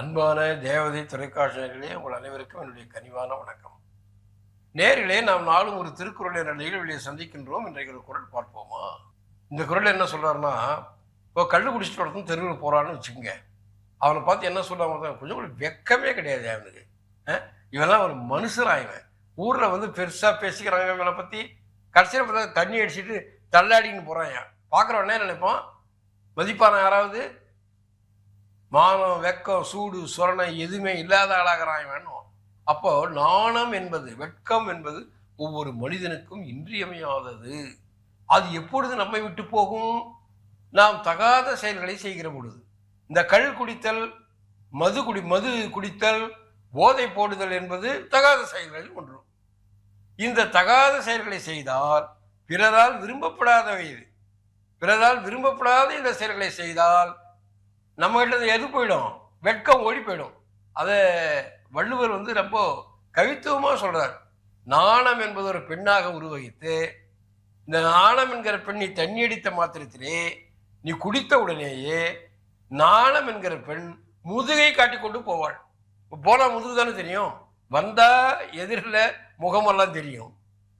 அன்பான தேவதை தொலைக்காட்சியர்களே உங்கள் அனைவருக்கும் என்னுடைய கனிவான வணக்கம். நேரிலே நாம் நாளும் ஒரு திருக்குறள் என்ற நிகழ்விலே சந்திக்கின்றோம். இன்றைக்கு ஒரு குரல் பார்ப்போமா? இந்த குரல் என்ன சொல்கிறாருன்னா இப்போ கள்ளு குடிச்சிட்டு ஒருத்தன் தெருவில் போகிறான்னு வச்சுக்கோங்க. அவனை பார்த்து என்ன சொல்லுவாங்க கொஞ்சம் கூட வெக்கமே கிடையாது அவனுக்கு. இவெல்லாம் இவன்லாம் ஒரு மனுஷராயவன் ஊரில் வந்து பெருசாக பேசிக்கிறாங்க இவனை பற்றி கடைசியில் பார்த்தா தண்ணி அடிச்சுட்டு தள்ளாடின்னு போகிறான் பார்க்குறவனே நினைப்பான்? மதிப்பான யாராவது மானம் வெக்கம் சூடு சொரணை எதுவுமே இல்லாத ஆளாகிறான் வேணும் அப்போ நாணம் என்பது வெட்கம் என்பது ஒவ்வொரு மனிதனுக்கும் இன்றியமையாதது. அது எப்பொழுது நம்மை விட்டு போகும்? நாம் தகாத செயல்களை செய்கிற பொழுது. இந்த கள் குடித்தல் மது குடி மது குடித்தல் போதை போடுதல் என்பது தகாத செயல்களில் ஒன்று. இந்த தகாத செயல்களை செய்தால் பிறரால் விரும்பப்படாதவை இது. பிறரால் விரும்பப்படாத இந்த செயல்களை செய்தால் நம்ம கிட்ட இருந்து எது போயிடும்? வெட்கம் ஓடி போயிடும். அதை வள்ளுவர் வந்து ரொம்ப கவித்துவமாக சொல்கிறார் நாணம் என்பது ஒரு பெண்ணாக உருவகித்து இந்த நாணம் என்கிற பெண்ணை தண்ணி அடித்த மாத்திரத்திலே நீ குடித்த உடனேயே நாணம் என்கிற பெண் முதுகை காட்டி கொண்டு போவாள். போனால் போனா முதுகு தானே தெரியும்? வந்தால் எதிரில் முகமெல்லாம் தெரியும்.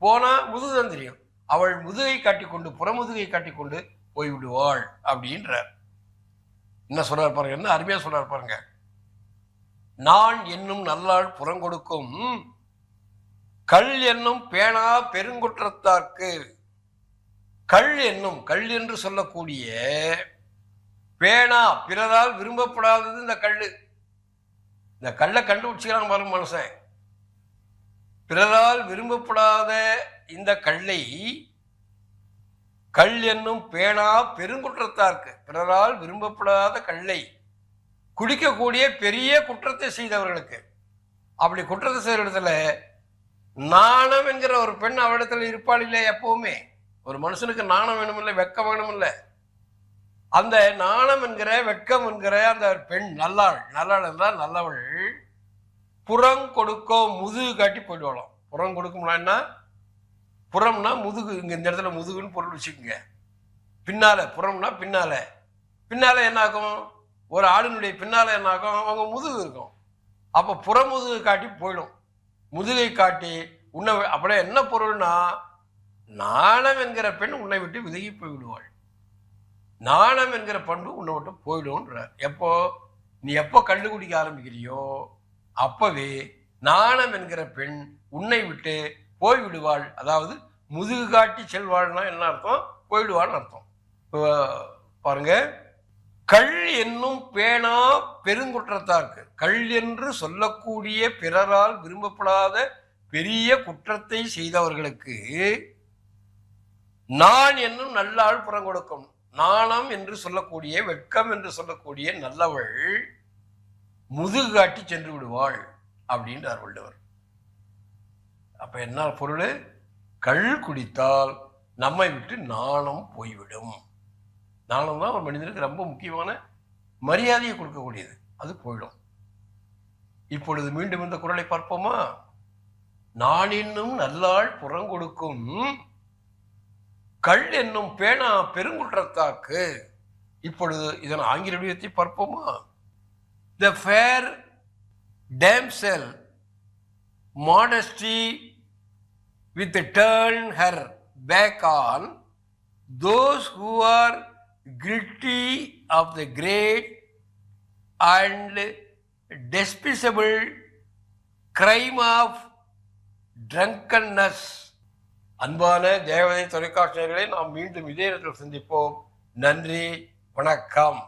போனால் முதுகு தான் தெரியும். அவள் முதுகை காட்டி கொண்டு புறமுதுகை காட்டி கொண்டு போய்விடுவாள் அப்படின்றார். என்ன சொன்னார் பாருங்க என்ன அருமையாக சொன்னார் பாருங்க. நான் என்னும் நல்லாள் புறங்கொடுக்கும் கல் என்னும் பேனா பெருங்குற்றத்தார்க்கு. கல் என்னும் கல் என்று சொல்லக்கூடிய பேனா பிறரால் விரும்பப்படாதது இந்த கல் இந்த கல்லை கண்டுபிடிச்சிக்கிறான் பாருங்க மனுஷன். பிறரால் விரும்பப்படாத இந்த கல்லை கல் என்னும் பேணா பெருங்குற்றத்தார்க்கு. பிறரால் விரும்பப்படாத கல்லை குடிக்கக்கூடிய பெரிய குற்றத்தை செய்தவர்களுக்கு. அப்படி குற்றத்தை செய்கிற இடத்துல நாணம் என்கிற ஒரு பெண் அவரிடத்துல இருப்பாள் இல்லை எப்பவுமே? ஒரு மனுஷனுக்கு நாணம் வேணும் இல்லை வெக்கம் வேணும் இல்லை அந்த நாணம் என்கிற வெட்கம் என்கிற அந்த பெண் நல்லாள் நல்லாள் என்றால் நல்லவள் புறம் கொடுக்கோ முதுகு காட்டி போயிடுவாளாம். புறம் கொடுக்கும்னா என்ன? புறம்னா முதுகு இங்கே இந்த இடத்துல முதுகுன்னு பொருள் வச்சுக்கோங்க. பின்னால் புறம்னா பின்னால். பின்னால் என்னாகும்? ஒரு ஆளுனுடைய பின்னால் என்னாகும்? அவங்க முதுகு இருக்கும். அப்போ புறமுதுகு காட்டி போயிடும். முதுகை காட்டி உன்னை அப்படியே என்ன பொருள்னா நாணம் என்கிற பெண் உன்னை விட்டு விலகி போய் விடுவாள் நாணம் என்கிற பண்பு உன்னை விட்டு போயிடும்ன்றார் எப்போ? நீ எப்போ கண்டு குடிக்க ஆரம்பிக்கிறியோ அப்பவே நாணம் என்கிற பெண் உன்னை விட்டு போய்விடுவாள். அதாவது முதுகு காட்டி செல்வாள்னா என்ன அர்த்தம்? போயிடுவாள்னு அர்த்தம். இப்போ பாருங்க. கள் என்னும் பேனா பெருங்குற்றத்தார்க்கு கள் என்று சொல்லக்கூடிய பிறரால் விரும்பப்படாத பெரிய குற்றத்தை செய்தவர்களுக்கு நான் என்னும் நல்லாள் புறங்கொடுக்கும் நாணம் என்று சொல்லக்கூடிய வெட்கம் என்று சொல்லக்கூடிய நல்லவள் முதுகு காட்டி சென்று விடுவாள் அப்படின்றார் வள்ளுவர். அப்போ என்ன பொருள் கள் குடித்தால் நம்மை விட்டு நாணம் போய்விடும். நாணம் தான் ஒரு மனிதனுக்கு ரொம்ப முக்கியமான மரியாதையை கொடுக்கக்கூடியது. அது போயிடும். இப்பொழுது மீண்டும் இந்த குரலை பார்ப்போமா? நான் என்னும் நல்லாள் புறங்கொடுக்கும் கள் என்னும் பேனா பெருங்குற்றத்தாக்கு இப்பொழுது இதன் ஆங்கில வடிவத்தை பார்ப்போமா? The fair damsel modesty with turn her back on those who are guilty of the great and despicable crime of drunkenness அன்பான தேவதை தொலைக்காட்சியர்களை நாம் மீண்டும் இதே இடத்தில் சந்திப்போம் நன்றி வணக்கம்